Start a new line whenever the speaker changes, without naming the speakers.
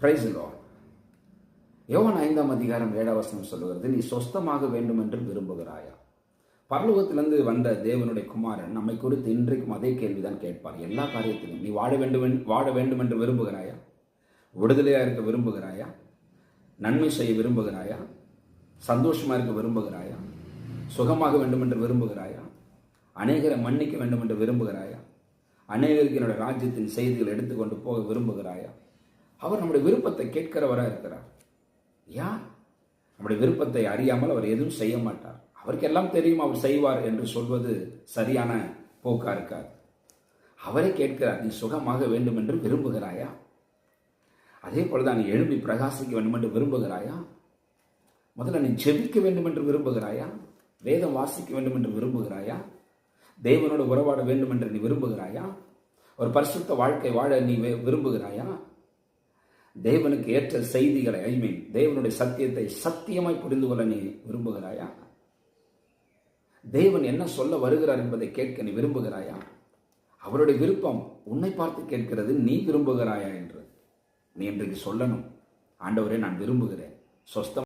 Price Lord யோவன் ஐந்தாம் அதிகாரம் ஏழாவசனம் சொல்லுகிறது நீ சொஸ்தமாக வேண்டும் என்று விரும்புகிறாயா? பரலோகத்திலிருந்து வந்த தேவனுடைய குமாரன் நம்மை குறித்து இன்றைக்கும் அதே கேள்விதான் கேட்பார். எல்லா காரியத்திலும் நீ வாழ வேண்டும் வாழ வேண்டும் என்று விரும்புகிறாயா? விடுதலையாக இருக்க விரும்புகிறாயா? நன்மை செய்ய விரும்புகிறாயா? சந்தோஷமாக இருக்க விரும்புகிறாயா? சுகமாக வேண்டும் என்று விரும்புகிறாயா? அநேகரை மன்னிக்க வேண்டும் என்று விரும்புகிறாயா? அநேகருக்கு என்னோட ராஜ்யத்தின் செய்திகள் எடுத்துக்கொண்டு போக விரும்புகிறாயா? அவர் நம்முடைய விருப்பத்தை கேட்கிறவராக இருக்கிறார். ஏன் நம்முடைய விருப்பத்தை அறியாமல் அவர் எதுவும் செய்ய மாட்டார். அவருக்கு எல்லாம் தெரியும் அவர் செய்வார் என்று சொல்வது சரியான போக்கா இருக்காது. அவரே கேட்கிறார் நீ சுகமாக வேண்டும் என்று விரும்புகிறாயா? அதே போலதான் நீ எழும்பி பிரகாசிக்க வேண்டும் என்று விரும்புகிறாயா? முதல்ல நீ ஜெபிக்க வேண்டும் என்று விரும்புகிறாயா? வேதம் வாசிக்க வேண்டும் என்று விரும்புகிறாயா? தேவனோடு உறவாட வேண்டும் என்று நீ விரும்புகிறாயா? ஒரு பரிசுத்த வாழ்க்கை வாழ நீ விரும்புகிறாயா? தேவனுக்கு ஏற்ற செய்திகளை ஐ மீன் தேவனுடைய சத்தியத்தை சத்தியமாய் புரிந்து கொள்ள நீ விரும்புகிறாயா? தேவன் என்ன சொல்ல வருகிறார் என்பதை கேட்க நீ விரும்புகிறாயா? அவருடைய விருப்பம் உன்னை பார்த்து கேட்கிறது நீ விரும்புகிறாயா என்று. நீ இன்றைக்கு சொல்லணும். ஆண்டவரே நான் விரும்புகிறேன். சொஸ்தம்